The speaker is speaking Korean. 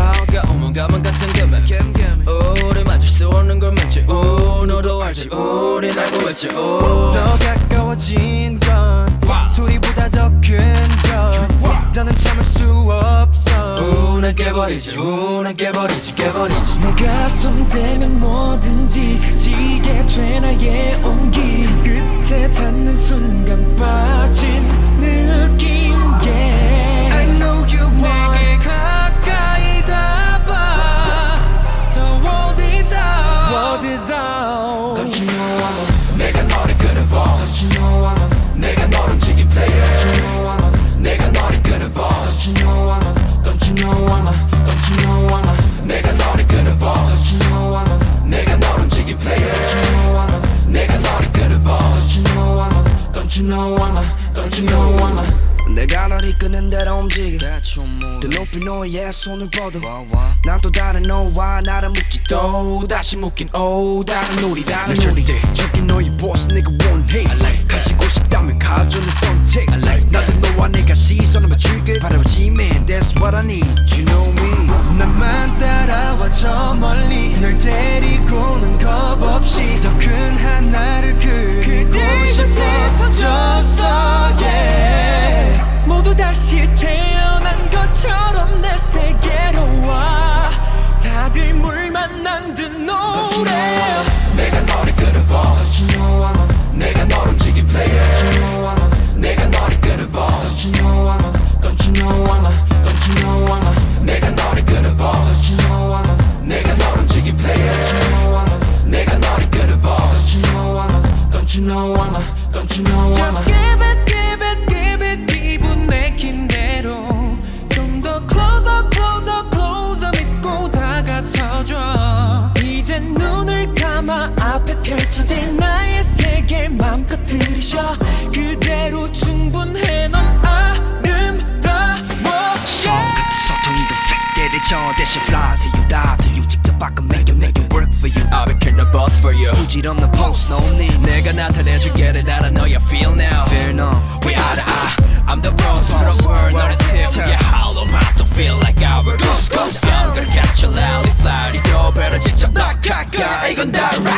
다가 오만 가만 같은 금액. 우리 맞을 수 없는 걸 맞지. 오늘도 알지. 우린 알고 있지. 더 가까워진 건 소리보다 더큰건 나는 참을 수 없어. 운을 깨버리지 운을 깨버리지 깨버리지. 내가 손대면 뭐든지 지게 돼 나의 온기. 끝에 닿는 순간 빠진 you know I'm a Don't you know I'm a? 내가 널 이끄는 대로 움직여 더 높이 너의 손을 뻗어 난 또 다른 너와 나를 묶지 또 다시 묶인 오 다른 놀이 다른 난 놀이 절대 저기 너의 보스 내가 원해. 가지고 싶다면 가져는 선택. 나도 너와 내가 시선을 맞추길 바라보지 man That's what I need. You know me. 나만 따라와 저 멀리 널 데리고 Don't you know I'm Just give it give it give it 기분 내킨 대로 좀 더 closer closer closer 믿고 다가서줘 이제 눈을 감아 앞에 펼쳐질 나의 세계 맘껏 들이쉬어 그대로 충분해 넌 아름다워 성 같은 소통이도 팩대를 저 대신 fly to you die to you 직접 바꿔 make it make it work for you I'll be killing the boss for you 부질없는 post no need 내가 나타내줄게 를 알아 know you feel now fear no We are the I I'm the boss for the world 너를 태우게 hollow mind don't feel like our goose goose down Gonna catch you loudly fly to your better 직접 낙하가 이건 다 right